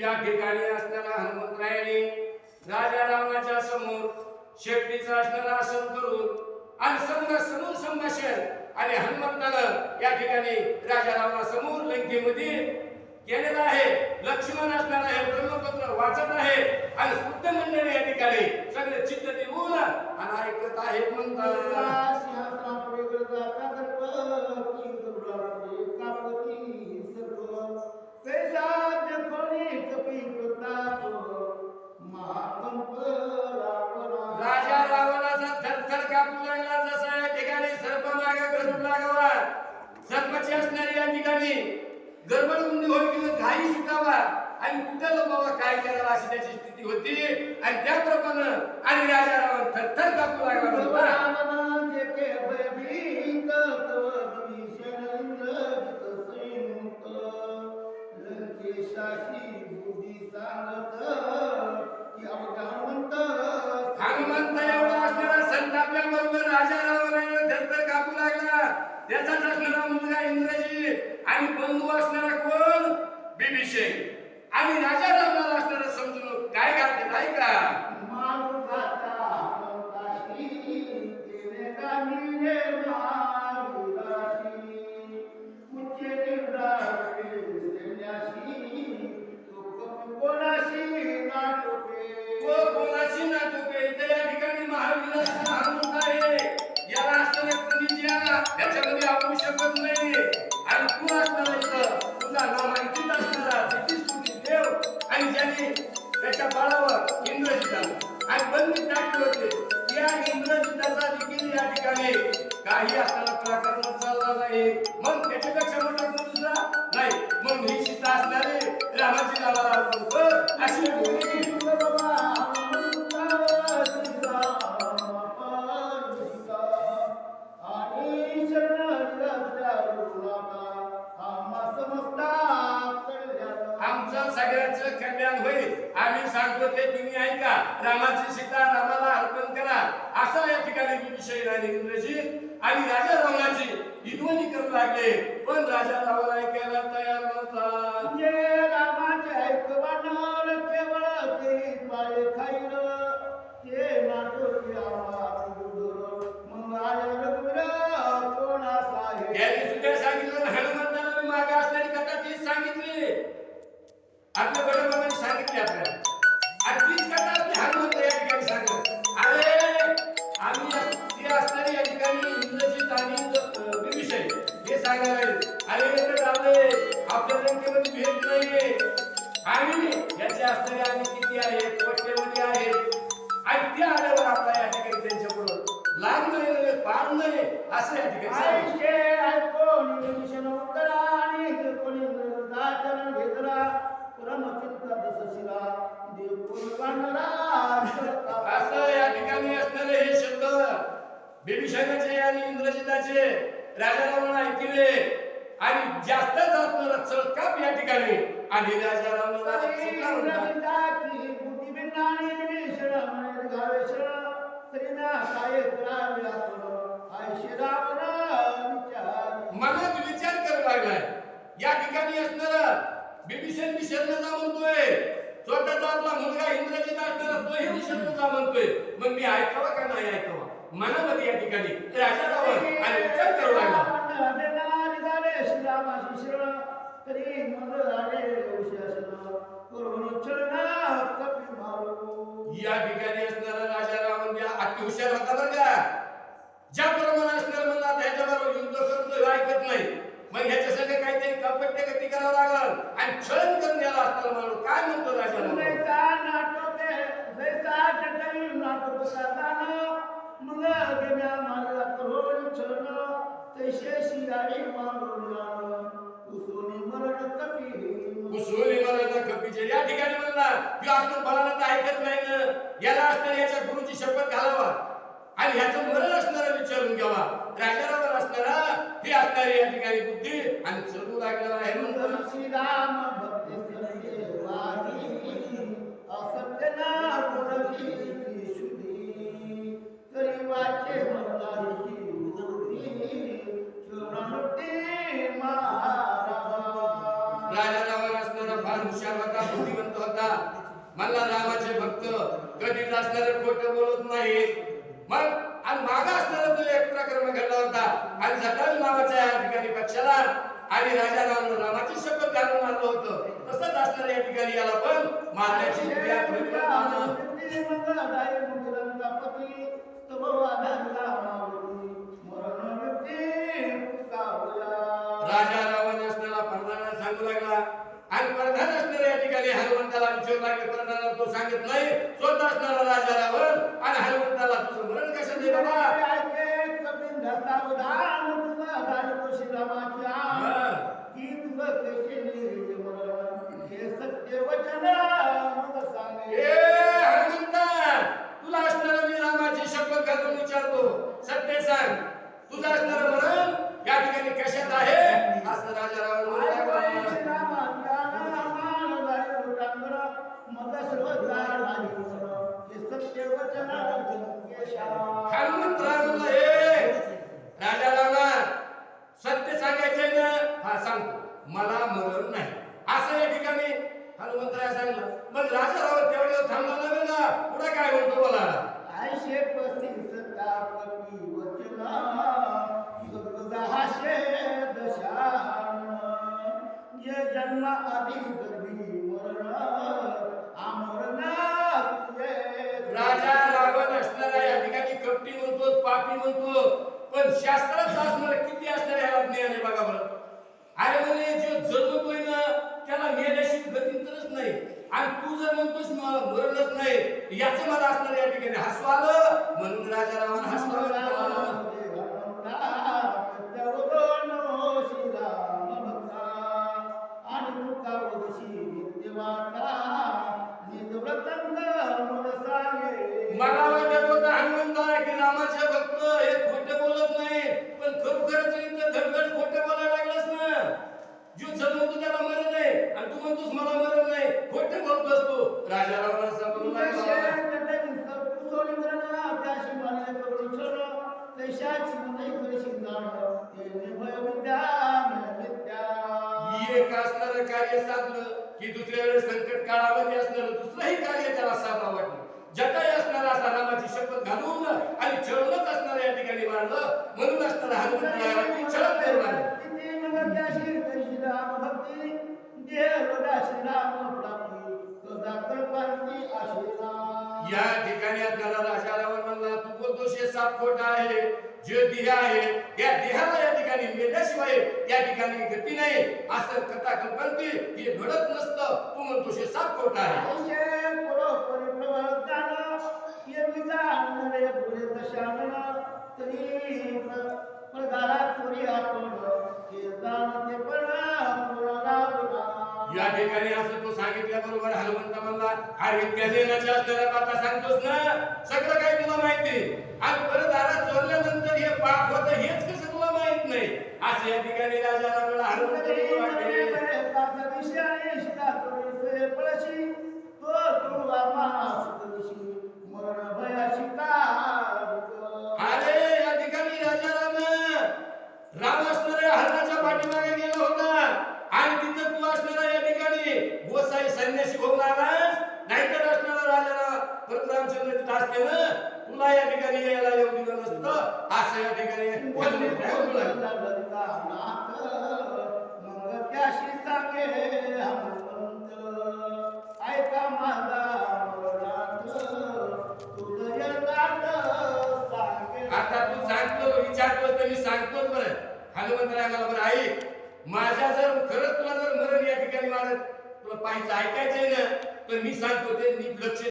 या ठिकाणी असणारा हनुमंतरायाने राजा रावणाच्या समोर शेपटीचा असणारा आसन करून आणि समोर समूह संभाषण आणि हनुमंतानं या ठिकाणी राजा रावणा समोर लंकेमध्ये केलेला आहे. लक्ष्मण असणार आहे ब्रह्मपत्र वाचत आहे. आणि शुद्ध मंडळी या ठिकाणी सगळे चित्त देऊन आणि ऐकत आहेत राजा रावणाचा थरथर कापू लागला जसा या ठिकाणी सर्प मागे करून लागावा सर्पची असणारी या ठिकाणी गडबड होईल किंवा घाई सुटावा? आणि कुठं लपावा काय करावा अशी त्याची स्थिती होती? आणि त्याप्रमाणे आणि राजा रावण थरथर कापू लागला म्हणतात हनुमंत एवढा असणारा संत आपल्या बरोबर राजा रावण थरथर कापू लागला. त्याचाच असणारा मुलगा इंद्रजी आणि बंधू असणारा विषय. आम्ही राजा महाराष्ट्राला असणारा समजून काय घालते ऐका का? ऐका रामाची सीता रामाला अर्पण करा. असा या ठिकाणी विषय आणि इंद्रजीत आणि राजा रावणाची विध्वनी करू लागले. पण राजा रावण ऐकायला तयार नव्हता. त्याने सुद्धा सांगितलं आणि हनुमंताला मागे असणारी कथा तीच सांगितली. आपल्या चालले आपल्या लंकेमध्ये भेट नाहीये. आणि याचे असणारे आणि किती आहेत? कोट्यवधी आहेत? आणि ते आल्यावर आपला या ठिकाणी त्यांच्याकडून लाग नाही पार नाही असं या ठिकाणी. असं या ठिकाणी असणारे हे शब्द बिभीषणाचे आणि इंद्रजिताचे राजा रावण ऐकले. आणि जास्तच आत्मरक्षण काप या ठिकाणी. आणि. मनात विचार करू लागलाय. या ठिकाणी असणारा बिभीषण मी शरण जा म्हणतोय स्वतःचा आपला मुलगा इंद्रजित असणारा तोही मी शरण जा म्हणतोय मग मी ऐकावा का नाही ऐकावा? मनामध्ये या ठिकाणी. राजा या ठिकाणी असणारा राजा रावण या अति हुशार होता बरं का? ज्या प्रमाणे असणार म्हणला आता ह्याच्याबरोबर युद्ध करतो ऐकत नाही. मग ह्याच्यासाठी काहीतरी कपट्य गती करावं लागल. आणि छळण करून याला असणारा माणूस काय म्हणतो राजा रावण? मला या ठिकाणी म्हणला की असं मला तर ऐकत नाही ना. याला असणार याच्या गुरुची शपथ घालावा. आणि ह्याचं मरण असणारा विचारून घ्यावा. राजारावर असणारा हे असणारी या ठिकाणी बुद्धी. आणि चलू लागलेला आहे म्हणून. श्रीराम मला रामाचे भक्त कधीच असणारे खोटं बोलत नाही मग आणि मागा असणारा तो एक प्रकरण घडला होता आणि जटावी नावाच्या या ठिकाणी पक्षाला आणि राजा राम रामाची शपथ घालून मारलं होतं तसंच असणार या ठिकाणी याला पण मारण्याची क्रिया तो सांगत नाही स्वतः असणारा राजा रावण आणि हनुमंताला तुझं मरण कसं दे बाबा? ए हनुमंता तुला असणारा मी रामाची शपथ घालून विचारतो सत्य सांग तुझं असणारं मरण या ठिकाणी कशात आहे असं राजा रावण म्हणू लागला. हनुमंतराव म्हणला, "ए, राजा रावण सत्य सांगायचंय ना हा सांगतो मला मरण नाही असं या ठिकाणी हनुमंतराय सांगलं मग राजा रावण तेवढ्या थांबला नव्हे ना पुढे काय म्हणतो बोला आयशे पस्तीस तापती वचना दहाशे दशान जे जन्म मरण राजा रावण असणारा या ठिकाणी कपटी म्हणतो पापी म्हणतो पण शास्त्रात असणार किती असणार ह्याला ज्ञान आहे बघा बरं. अरे म्हणे जो जन्मतोय ना त्याला मेल्याशी गतींतरच नाही. आणि तू जर म्हणतोस मला मरणच नाही याच मला असणार या ठिकाणी हसू आलं म्हणून राजा रावण हसला मला वाटत होतं हनुमंता की रामाचे भक्त हे खोटे बोलत नाही. पण खरोखरच इथं धडधड खोटे बोलायला लागलास ना? जन्मतो त्याला मरण नाही आणि तू म्हणतोस मला मरण नाही. खोटे बोलतोस तू. राजा रावण असं बोलू लागला एक असणारं कार्य साधलं की दुसऱ्या वेळेस संकट काळामध्ये असणारं दुसरंही कार्य त्याला साधा वाटलं. जटाई असणारा असा रामाची शपथ घालून आणि छळवत असणारा या ठिकाणी मारलं म्हणून असणारा हनुमंत छळत निर्माण या ठिकाणी असणारा राजा रावण म्हणला तू बोलतोस हे साप खोटा आहे जे देह आहे या देहाला या ठिकाणी मेल्याशिवाय या ठिकाणी गती नाही. असं कथा कल्पनती हे घडत नसतं तू म्हणतोस हे साप खोटा आहे. या ठिकाणी असं तू सांगितल्याबरोबर हनुमंत म्हणला अरे गजेनाच्या असलेल्या बाता सांगतोस ना सगळं काही तुला माहिती आणि परत आला चोरल्यानंतर हे पाप होतं हेच कसं तुला माहीत नाही असं या ठिकाणी राजा रावणाला हनुमंत पाठीमागे गेला होता आणि तिथं तू असणारा या ठिकाणी. गोसाई संन्यासी होऊन आलास. नाहीतर असणारा राजा राम परशुरामचंद्र तिथं असते ना? तुला या ठिकाणी यायला येऊ दिलं नसतं. असं या ठिकाणी सांगे हनुमंतराय मला बरं आई माझ्या जर खरंच तुला जर मरण या ठिकाणी माझं तुला पाहिजे ऐकायचंय ना तर मी सांगतो ते नीट लक्ष